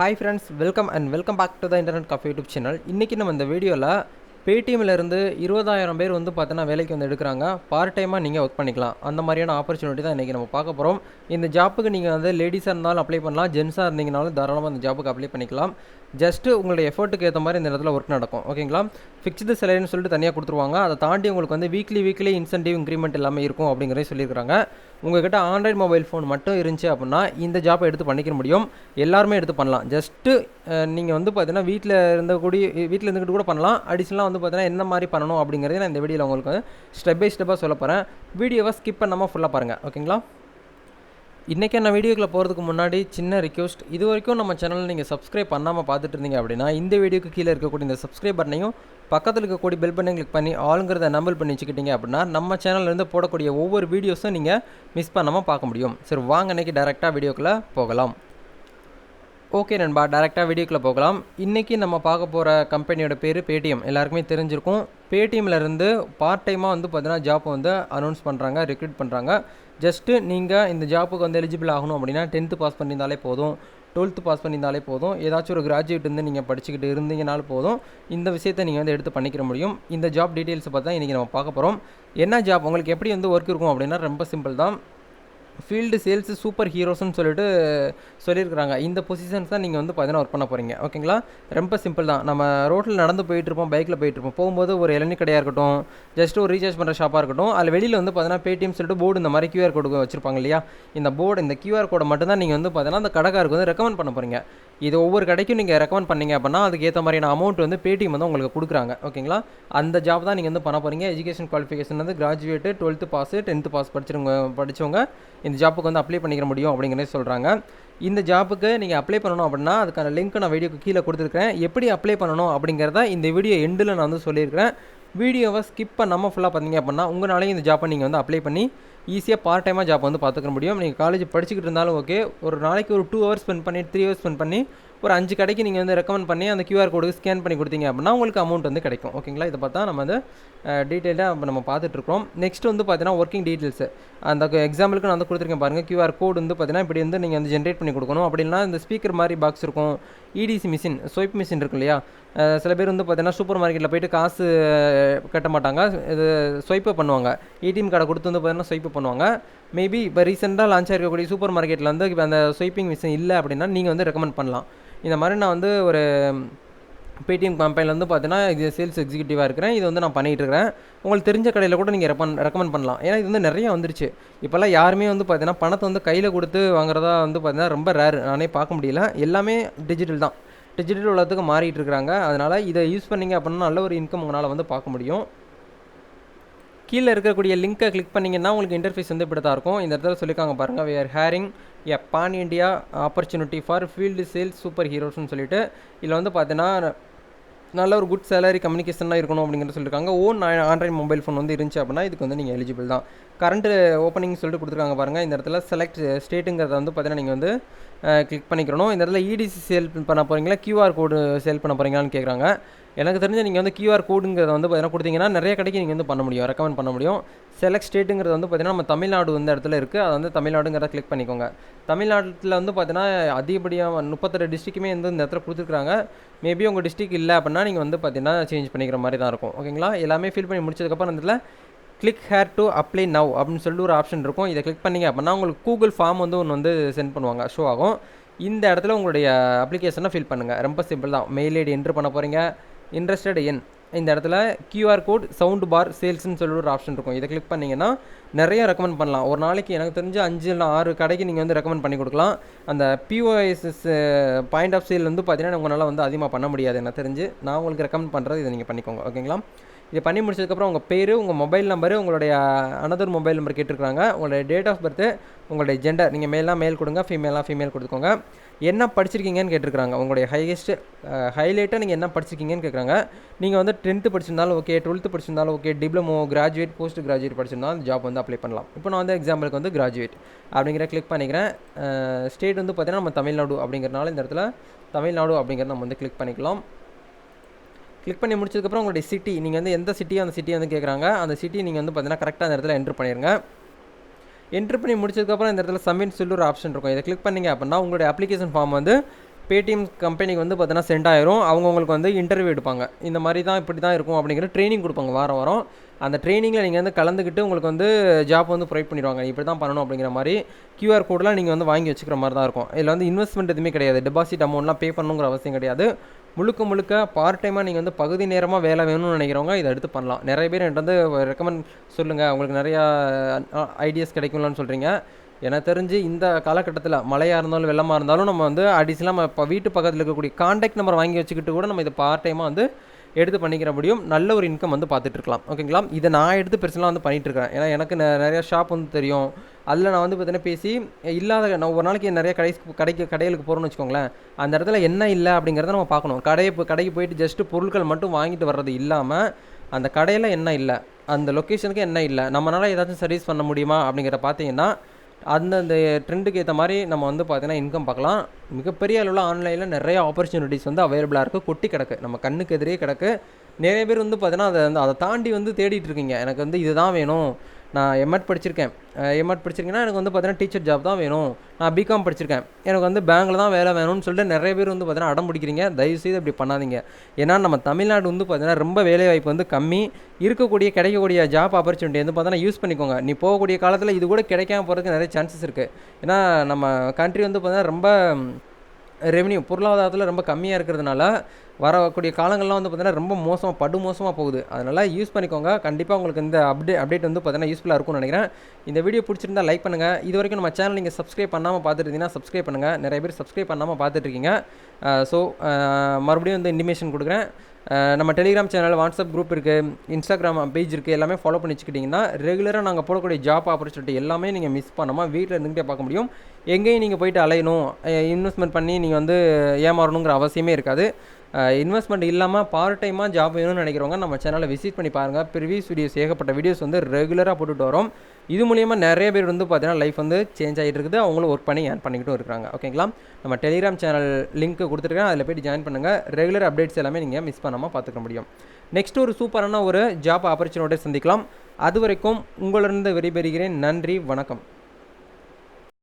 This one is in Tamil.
Hi friends welcome and welcome back to the internet coffee YouTube channel இன்றைக்கி நம்ம இந்த வீடியோவில் பேடிஎம்ல இருந்து இருபதாயிரம் பேர் வந்து பார்த்தீங்கன்னா வேலைக்கு வந்து எடுக்கிறாங்க. பார்ட் டைமாக நீங்கள் ஒர்க் பண்ணிக்கலாம். அந்த மாதிரியான ஆப்பர்ச்சுனிட்டி தான் இன்றைக்கி நம்ம பார்க்க போகிறோம் இந்த ஜாப்புக்கு நீங்கள் வந்து லேடிஸாக இருந்தாலும் அப்ளை பண்ணலாம். ஜென்ஸாக இருந்தீங்கனாலும் தாராளமாக இந்த ஜாப்புக்கு அப்ளை பண்ணிக்கலாம். ஜஸ்ட்டு உங்களுடைய எஃபர்ட்டுக்கு ஏற்ற மாதிரி இந்த இடத்துல ஒர்க் நடக்கும். ஓகேங்களா ஃபிக்ஸ்டு சேலரின்னு சொல்லிட்டு தனியாக கொடுத்துருவாங்க. அதை தாண்டி உங்களுக்கு வந்து வீக்லி வீக்லி இன்சென்டிவ் இன்க்ரிமெண்ட் எல்லாமே இருக்கும் அப்படிங்கிறத சொல்லியிருக்காங்க உங்கள்கிட்ட ஆண்ட்ராய்ட் மொபைல் ஃபோன் மட்டும் இருந்துச்சு அப்படின்னா இந்த ஜாப்பை எடுத்து பண்ணிக்க முடியும். எல்லாருமே எடுத்து பண்ணலாம். ஜஸ்ட்டு நீங்கள் வந்து பார்த்தீங்கன்னா வீட்டில் இருந்த கூடி வீட்டில் இருந்துக்கிட்டு கூட பண்ணலாம். அடிஷனலாக வந்து பார்த்தீங்கன்னா என்ன மாதிரி பண்ணணும் அப்படிங்கிறத நான் இந்த வீடியோவில் உங்களுக்கு ஸ்டெப் பை ஸ்டெப்பாக சொல்ல போகிறேன் வீடியோவை ஸ்கிப் பண்ணாமல் ஃபுல்லாக பாருங்கள் ஓகேங்களா இன்றைக்கி நான் வீடியோக்குள்ள போகிறதுக்கு முன்னாடி சின்ன ரிக்வஸ்ட் இது வரைக்கும் நம்ம சேனலில் நீங்கள் சப்ஸ்கிரைப் பண்ணாமல் பார்த்துட்டு இருந்தீங்க அப்படின்னா இந்த வீடியோக்கு கீழே இருக்கக்கூடிய இந்த சப்ஸ்கிரைப் பட்டனையும் பக்கத்தில் இருக்கக்கூடிய பெல் பட்டனை கிளிக் பண்ணி ஆளுங்கிறத நம்பல் பண்ணி வச்சுக்கிட்டீங்க அப்படின்னா நம்ம சேனல்லேருந்து போடக்கூடிய ஒவ்வொரு வீடியோஸும் நீங்கள் மிஸ் பண்ணாமல் பார்க்க முடியும். சரி வாங்க இன்றைக்கி டேரெக்டாக வீடியோக்குள்ளே போகலாம். ஓகே நண்பா டேரெக்டாக வீடியோக்குள்ளே போகலாம். இன்றைக்கி நம்ம பார்க்க போகிற கம்பெனியோட பேர் பேடிஎம் எல்லாருக்குமே தெரிஞ்சிருக்கும். பேடிஎம்லேருந்து பார்ட் டைமாக வந்து பார்த்தீங்கன்னா ஜாப் வந்து அனௌன்ஸ் பண்ணுறாங்க ரெக்ரூட் பண்ணுறாங்க ஜஸ்ட்டு நீங்கள் இந்த ஜாப்புக்கு வந்து எலிஜிபிள் ஆகணும் அப்படின்னா டென்த்து பாஸ் பண்ணியிருந்தாலே போதும் டுவெல்த்து பாஸ் பண்ணியிருந்தாலே போதும். ஏதாச்சும் ஒரு கிராஜுவேட் வந்து நீங்கள் படிச்சுக்கிட்டு இருந்தீங்கனாலும் போதும். இந்த விஷயத்தை நீங்கள் வந்து எடுத்து பண்ணிக்கிற முடியும். இந்த ஜாப் டீட்டெயில்ஸை பார்த்தா இன்றைக்கி நம்ம பார்க்க போகிறோம் என்ன ஜாப் உங்களுக்கு எப்படி வந்து ஒர்க் இருக்கும் அப்படின்னா ரொம்ப சிம்பிள் தான். ஃபீல்டு சேல்ஸு சூப்பர் ஹீரோஸ்னு சொல்லிட்டு சொல்லியிருக்கிறாங்க. இந்த பொசிஷன்ஸ் தான் நீங்கள் வந்து பார்த்தீங்கன்னா ஒர்க் பண்ண போகிறீங்க ஓகேங்களா ரொம்ப சிம்பிள் தான். நம்ம ரோட்டில் நடந்து போயிட்டுருப்போம் பைக்கில் போயிட்டு இருப்போம். போகும்போது ஒரு இளநீ கடையாக இருக்கட்டும் ஜஸ்ட் ஒரு ரீசார்ஜ் பண்ணுற ஷாப்பாக இருக்கட்டும் அதில் வெளியில் வந்து பார்த்தீங்கன்னா பேடிஎம் சொல்லிட்டு போர்டு இந்த மாதிரி கியூஆர் கோடு வச்சுருப்பாங்க இல்லையா? இந்த போர்டு இந்த கியூஆர் கோடை மட்டும்தான் நீங்கள் வந்து பார்த்தீங்கன்னா அந்த கடைக்காருக்கு வந்து ரெக்கமெண்ட் பண்ண போகிறீங்க இது ஒவ்வொரு கடைக்கும் நீங்கள் ரெக்கமெண்ட் பண்ணீங்க அப்படின்னா அதுக்கு ஏற்ற மாதிரியான அமௌண்ட் வந்து பேடிஎம் வந்து உங்களுக்கு கொடுக்குறாங்க. ஓகேங்களா அந்த ஜாப் தான் நீங்கள் வந்து பண்ண போகிறீங்க எஜுகேஷன் குவாலிஃபிகேஷன் வந்து graduate twelfth pass tenth pass படிச்சிருங்க படித்தவங்க இந்த ஜாப்புக்கு வந்து அப்ளை பண்ணிக்கிற முடியும் அப்படிங்கிறத சொல்கிறாங்க இந்த ஜாப்புக்கு நீங்கள் அப்ளை பண்ணணும் அப்படின்னா அதுக்கான லிங்க் நான் வீடியோக்கு கீழே கொடுத்துருக்கேன் எப்படி அப்ளை பண்ணணும் அப்படிங்கிறத இந்த வீடியோ எண்டில் நான் வந்து சொல்லியிருக்கிறேன். வீடியோவை ஸ்கிப் பண்ணாமல் ஃபுல்லாக பார்த்தீங்க அப்படின்னா உங்களாலேயும் இந்த ஜாப்பை நீங்கள் வந்து அப்ளை பண்ணி ஈஸியாக பார்ட் டைமாக ஜாப் வந்து பார்த்துக்க முடியும். நீங்கள் காலேஜ் படிச்சுக்கிட்டு இருந்தாலும் ஓகே ஒரு நாளைக்கு ஒரு டூ ஹவர்ஸ் ஸ்பெண்ட் பண்ணி த்ரீ ஹவர்ஸ் ஸ்பெண்ட் பண்ணி ஒரு அஞ்சு கடைக்கு நீங்கள் வந்து ரெக்கமெண்ட் பண்ணி அந்த கியூஆர் கோடுக்கு ஸ்கேன் பண்ணி கொடுத்தீங்க அப்படின்னா உங்களுக்கு அமௌண்ட் வந்து கிடைக்கும். ஓகேங்களா இதை பார்த்தா நம்ம வந்து டீட்டெயிலாக இப்போ நம்ம பார்த்துட்ருக்கோம் நெக்ஸ்ட் வந்து பார்த்தீங்கன்னா ஒர்க்கிங் டீட்டெயில்ஸு அந்த எக்ஸாம்பிளுக்கு நான் வந்து கொடுத்துருக்கேன் பாருங்கள் கியூஆர் கோடு வந்து பார்த்தீங்கன்னா இப்படி வந்து நீங்கள் வந்து ஜென்ரேட் பண்ணி கொடுக்கணும். அப்படின்னா இந்த ஸ்பீக்கர் மாதிரி பாக்ஸ் இருக்கும். இடிசி மிஷின் ஸ்வைப் மிஷின் இருக்கும் இல்லையா? சில பேர் வந்து பார்த்தீங்கன்னா சூப்பர் மார்க்கெட்டில் போயிட்டு காசு கட்ட மாட்டாங்க. இது ஸ்வைப்பை பண்ணுவாங்க. ஏடிஎம் கார்டை கொடுத்து வந்து பார்த்தீங்கன்னா ஸ்வைப்பு பண்ணுவாங்க. மேபி இப்போ ரீசெண்டாக லான்ச் ஆகிருக்கக்கூடிய சூப்பர் மார்க்கெட்டில் வந்து இப்போ அந்த ஸ்வைப்பிங் மிஷின் இல்லை அப்படின்னா நீங்கள் வந்து ரெக்கமெண்ட் பண்ணலாம். இந்த மாதிரி நான் வந்து ஒரு பேடிஎம் கம்பெனியில் வந்து பார்த்தீங்கன்னா இது சேல்ஸ் எக்ஸிக்யூட்டிவாக இருக்கிறேன். இது வந்து நான் பண்ணிகிட்டு இருக்கிறேன். உங்களுக்கு தெரிஞ்ச கடையில் கூட நீங்கள் ரெக்கமெண்ட் ரெக்கமெண்ட் பண்ணலாம். ஏன்னா இது வந்து நிறைய வந்துருச்சு. இப்போல்லாம் யாருமே வந்து பார்த்தீங்கன்னா பணத்தை வந்து கையில் கொடுத்து வாங்குறதா வந்து பார்த்தீங்கன்னா ரொம்ப ரேர் நானே பார்க்க முடியல. எல்லாமே டிஜிட்டல் தான். டிஜிட்டல் உலகத்துக்கு மாறிட்டு இருக்கிறாங்க. அதனால் இதை யூஸ் பண்ணிங்க அப்படின்னா நல்ல ஒரு இன்கம் உங்களால் வந்து பார்க்க முடியும். கீழே இருக்கக்கூடிய லிங்க்கை கிளிக் பண்ணிங்கன்னா உங்களுக்கு இன்டர்ஃபேஸ் வந்து இப்படி தான் இருக்கும். இந்த இடத்துல சொல்லியிருக்காங்க பாருங்கள் we are hiring a pan India opportunity for field sales super ஹீரோஸ்னு சொல்லிட்டு இதில் வந்து பார்த்தீங்கன்னா நல்ல ஒரு குட் சேலரி கம்யூனிகேஷனாக இருக்கணும் அப்படிங்கிற சொல்லியிருக்காங்க ஓன் ஆண்ட்ராய்ட் மொபைல் ஃபோன் வந்து இருந்துச்சு அப்படின்னா இதுக்கு வந்து நீங்கள் எலிஜிபிள் தான். கரண்ட்டு ஓப்பனிங் சொல்லிட்டு கொடுத்துருக்காங்க பாருங்கள் இந்த இடத்துல செலக்ட் ஸ்டேட்டுங்கிறத வந்து பார்த்தீங்கன்னா நீங்கள் வந்து கிளிக் பண்ணிக்கிறணும். இந்த இடத்துல இடிசி சேல் பண்ண போகிறீங்களா கியூஆர் கோடு சேல் பண்ண போகிறீங்களான்னு கேட்குறாங்க எனக்கு தெரிஞ்ச நீங்கள் வந்து கியூஆர் கோடுங்கிறத வந்து பார்த்தீங்கன்னா கொடுத்தீங்கன்னா நிறைய கடைக்கு நீங்கள் வந்து பண்ண முடியும் ரெக்கமெண்ட் பண்ண முடியும். செலக்ட் ஸ்டேட்டுங்கிறது வந்து பார்த்தீங்கன்னா நம்ம தமிழ்நாடு வந்து இடத்துல இருக்குது அதை வந்து தமிழ்நாடுங்கிறத கிளிக் பண்ணிக்கோங்க. தமிழ்நாட்டில் வந்து பார்த்தீங்கன்னா அதிகப்படியாக முப்பத்தெட்டு டிஸ்ட்ரிக்குமே வந்து இந்த இடத்துல கொடுத்துருக்காங்க மேபி உங்கள் டிஸ்ட்ரிக் இல்லை அப்படின்னா நீங்கள் வந்து பார்த்தீங்கன்னா சேஞ்ச் பண்ணிக்கிற மாதிரி தான் இருக்கும். ஓகேங்களா? எல்லாமே ஃபில் பண்ணி முடிச்சதுக்கப்புறம் இதில் click here to apply now அப்படின்னு சொல்லிட்டு ஒரு ஆப்ஷன் இருக்கும். இதை கிளிக் பண்ணிங்க அப்படின்னா உங்களுக்கு கூகுள் ஃபார்ம் வந்து ஒன்று வந்து சென்ட் பண்ணுவாங்க. ஷோ ஆகும். இந்த இடத்துல உங்களுடைய அப்ளிகேஷனை ஃபில் பண்ணுங்கள் ரொம்ப சிம்பிள் தான். மெயில் ஐடி என்ட்ரு பண்ண போகிறீங்க இன்ட்ரெஸ்டட் என் இந்த இடத்துல கியூஆர் கோட் சவுண்ட் பார் சேல்ஸ்னு சொல்லி ஒரு ஆப்ஷன் இருக்கும். இதை கிளிக் பண்ணிங்கன்னா நிறைய ரெக்கமெண்ட் பண்ணலாம். ஒரு நாளைக்கு எனக்கு தெரிஞ்ச அஞ்சு இல்லை ஆறு கடைக்கு நீங்கள் வந்து ரெக்கமெண்ட் பண்ணி கொடுக்கலாம். அந்த பிஓஎஸ்எஸ் பாயிண்ட் ஆஃப் சேல் வந்து பார்த்தீங்கன்னா உங்களால் வந்து அதிகமாக பண்ண முடியாது. எனக்கு தெரிஞ்சு நான் உங்களுக்கு ரெக்கமெண்ட் பண்ணுறது இதை நீங்கள் பண்ணிக்கோங்க. ஓகேங்களா இது பண்ணி முடிச்சதுக்கப்புறம் உங்கள் பேர் உங்கள் மொபைல் நம்பரு உங்களுடைய அனதர் மொபைல் நம்பர் கேட்டிருக்காங்க உங்களுடைய டேட் ஆஃப் பர்த்து உங்களுடைய ஜெண்டர் நீங்கள் மேலாம் மேல் கொடுங்க ஃபீமேலாக ஃபீமேல் கொடுத்துக்கோங்க. என்ன படிச்சிருக்கீங்கன்னு கேட்டிருக்காங்க உங்களுடைய ஹையஸ்ட்டு ஹைலைட்டாக நீங்கள் என்ன படிச்சிருக்கீங்கன்னு கேட்குறாங்க. நீங்கள் வந்து டென்த்து படிச்சிருந்தாலும் ஓகே டுவெல்த்து படிச்சிருந்தாலும் okay diploma graduate post graduate படிச்சிருந்தாலும் ஜாப் வந்து அப்ளை பண்ணலாம். இப்போ நான் வந்து எக்ஸாம்பிளுக்கு வந்து கிராஜுவேட் அப்படிங்கிற கிளிக் பண்ணிக்கிறேன். ஸ்டேட் வந்து பார்த்திங்கன்னா நம்ம தமிழ்நாடு அப்படிங்கிறனால இந்த இடத்துல தமிழ்நாடு அப்படிங்கிறத நம்ம வந்து கிளிக் பண்ணிக்கலாம். கிளிக் பண்ணி முடிச்சதுக்கப்புறம் உங்களுடைய சிட்டி நீங்கள் வந்து எந்த சிட்டியோ அந்த சிட்டியை வந்து கேட்குறாங்க அந்த சிட்டி நீங்கள் வந்து பார்த்தீங்கன்னா கரெக்டாக அந்த இடத்துல என்ட்ரு பண்ணிடுங்க என்ட்ரு பண்ணி முடிச்சதுக்கப்புறம் இந்த இடத்துல சப்மிட் சொல்லி ஒரு ஆப்ஷன் இருக்கும். இதை கிளிக் பண்ணிங்க அப்படின்னா உங்களுடைய அப்ளிகேஷன் ஃபார்ம் வந்து பேடிஎம் கம்பெனிக்கு வந்து பார்த்தீங்கன்னா சென்ட் ஆயிரும். அவங்கவுங்களுக்கு வந்து இன்டர்வியூ எடுப்பாங்க. இந்த மாதிரி தான் இப்படி தான் இருக்கும் அப்படிங்கிற ட்ரைனிங் கொடுப்பாங்க வாரம் வாரம். அந்த ட்ரைனிங்கில் நீங்கள் வந்து கலந்துக்கிட்டு உங்களுக்கு வந்து ஜாப் வந்து ப்ரொவைட் பண்ணிடுவாங்க. இப்படி தான் பண்ணணும் அப்படிங்கிற மாதிரி கியூஆர் கோடெலாம் நீங்கள் வந்து வாங்கி வச்சுக்கிற மாதிரி தான் இருக்கும். இதில் வந்து இன்வெஸ்ட்மெண்ட் எதுவுமே கிடையாது. டெபாசிட் அமௌண்ட்லாம் பே பண்ணணுங்கிற அவசியம் கிடையாது. முழுக்க முழுக்க பார்ட் டைமாக நீங்கள் வந்து பகுதி நேரமாக வேலை வேணும்னு நினைக்கிறவங்க இதை எடுத்து பண்ணலாம். நிறைய பேர் என்கிட்ட வந்து ரெக்கமெண்ட் சொல்லுங்கள் உங்களுக்கு நிறையா ஐடியாஸ் கிடைக்கும்லான்னு சொல்கிறீங்க எனக்கு தெரிஞ்சு இந்த காலகட்டத்தில் மழையாக இருந்தாலும் வெள்ளமாக இருந்தாலும் நம்ம வந்து அடிஷனலாக நம்ம இப்போ வீட்டு பக்கத்தில் இருக்கக்கூடிய காண்டாக்ட் நம்பர் வாங்கி வச்சுக்கிட்டு கூட நம்ம இதை பார்ட் டைமாக வந்து எடுத்து பண்ணிக்கிற முடியும். நல்ல ஒரு இன்கம் வந்து பார்த்துட்டு இருக்கலாம் ஓகேங்களா? இதை நான் எடுத்து பிரச்சனைலாம் வந்து பண்ணிகிட்ருக்கேன் ஏன்னா எனக்கு நிறையா ஷாப் வந்து தெரியும். அதில் நான் வந்து பார்த்தீங்கன்னா பேசி இல்லாத நான் ஒரு நாளைக்கு நிறைய கடை கடைக்கு கடைகளுக்கு போகிறோம்னு வச்சுக்கோங்களேன். அந்த இடத்துல என்ன இல்லை அப்படிங்கிறத நம்ம பார்க்கணும். கடையை இப்போ கடைக்கு போயிட்டு ஜஸ்ட்டு பொருட்கள் மட்டும் வாங்கிட்டு வர்றது இல்லாமல் அந்த கடையில் என்ன இல்லை? அந்த லொக்கேஷனுக்கு என்ன இல்லை? நம்மளால் ஏதாச்சும் சர்வீஸ் பண்ண முடியுமா அப்படிங்கிற பார்த்தீங்கன்னா அந்தந்த ட்ரெண்டுக்கு ஏற்ற மாதிரி நம்ம வந்து பார்த்தீங்கன்னா இன்கம் பார்க்கலாம். மிகப்பெரிய அளவில் ஆன்லைனில் நிறைய ஆப்பர்ச்சுனிட்டிஸ் வந்து அவைலபிளாக இருக்குது கொட்டி கிடக்கு. நம்ம கண்ணுக்கு எதிரே கிடக்கு. நிறைய பேர் வந்து பார்த்தீங்கன்னா அதை வந்து அதை தாண்டி வந்து தேடிட்டு இருக்கீங்க. எனக்கு வந்து இதுதான் வேணும். நான் எம்எட் படிச்சிருக்கேன். எம்எட் படிச்சிருக்கேன்னா எனக்கு வந்து பார்த்தீங்கன்னா டீச்சர் ஜாப் தான் வேணும். நான் பிகாம் படிச்சிருக்கேன். எனக்கு வந்து பேங்க்கில் தான் வேலை வேணும்னு சொல்லிட்டு நிறைய பேர் வந்து பார்த்தீங்கன்னா அடம் பிடிக்கிறீங்க. தயவுசெய்து அப்படி பண்ணாதீங்க. ஏன்னா நம்ம தமிழ்நாடு வந்து பார்த்தீங்கன்னா ரொம்ப வேலைவாய்ப்பு வந்து கம்மி. இருக்கக்கூடிய கிடைக்கக்கூடிய ஜாப் ஆப்பர்ச்சுனிட்டி வந்து பார்த்தீங்கன்னா யூஸ் பண்ணிக்கோங்க. நீ போகக்கூடிய காலத்தில் இது கூட கிடைக்காம போகிறதுக்கு நிறைய சான்சஸ் இருக்குது ஏன்னா நம்ம கண்ட்ரி வந்து பார்த்தீங்கன்னா ரொம்ப ரெவன்யூ பொருளாதாரத்தில் ரொம்ப கம்மியாக இருக்கிறதுனால வரக்கூடிய காலங்கள்லாம் வந்து பார்த்தீங்கன்னா ரொம்ப மோசமாக படு மோசமாக போகுது. அதனால் யூஸ் பண்ணிக்கோங்க. கண்டிப்பாக உங்களுக்கு இந்த அப்டே அப்டேட் வந்து பார்த்தீங்கன்னா யூஸ்ஃபுல்லாக இருக்கும்னு நினைக்கிறேன். இந்த வீடியோ பிடிச்சிருந்தா லைக் பண்ணுங்கள் இது வரைக்கும் நம்ம சேனல் நீங்கள் சப்ஸ்கிரைப் பண்ணாமல் பார்த்துருந்தீங்கன்னா சப்ஸ்கிரைப் பண்ணுங்கள் நிறைய பேர் சப்ஸ்கிரைப் பண்ணாமல் பார்த்துட்ருக்கீங்க ஸோ மறுபடியும் வந்து இன்டிமேஷன் கொடுக்குறேன். நம்ம டெலிகிராம் சேனல் வாட்ஸ்அப் குரூப் இருக்குது இன்ஸ்டாகிராம் பேஜ் இருக்குது எல்லாமே ஃபாலோ பண்ணி வச்சுக்கிட்டிங்கன்னா ரெகுலராக நாங்கள் போடக்கூடிய ஜாப் ஆப்பர்ச்சுனிட்டி எல்லாமே நீங்கள் மிஸ் பண்ணாமல் வீட்டில் இருந்துகிட்டே பார்க்க முடியும். எங்கேயும் நீங்கள் போயிட்டு அலையணும் இன்வெஸ்ட்மெண்ட் பண்ணி நீங்கள் வந்து ஏமாறணுங்கிற அவசியமே இருக்காது. இன்வெஸ்ட்மெண்ட் இல்லாமல் பார்ட் டைமாக ஜாப் வேணும்னு நினைக்கிறவங்க நம்ம சேனலை விசிட் பண்ணி பாருங்கள் ப்ரிவியஸ் வீடியோஸ் ஏகப்பட்ட வீடியோஸ் வந்து ரெகுலராக போட்டுட்டு வரோம். இது மூலியமாக நிறைய பேர் வந்து பார்த்தீங்கன்னா லைஃப் வந்து சேஞ்ச் ஆகிட்டு இருக்குது. அவங்களும் ஒர்க் பண்ணி ஏர்ன் பண்ணிக்கிட்டும் இருக்கிறாங்க. ஓகேங்களா நம்ம டெலிகிராம் சேனல் லிங்க் கொடுத்துருக்கேன். அதில் போய்ட்டு ஜாயின் பண்ணுங்கள் ரெகுலர் அப்டேட்ஸ் எல்லாமே நீங்கள் மிஸ் பண்ணாமல் பார்த்துக்க முடியும். நெக்ஸ்ட் ஒரு சூப்பரான ஒரு ஜாப் ஆப்பர்ச்சுனிட்டியை சந்திக்கலாம். அது வரைக்கும் உங்களிருந்து விடைபெறுகிறேன். நன்றி வணக்கம்.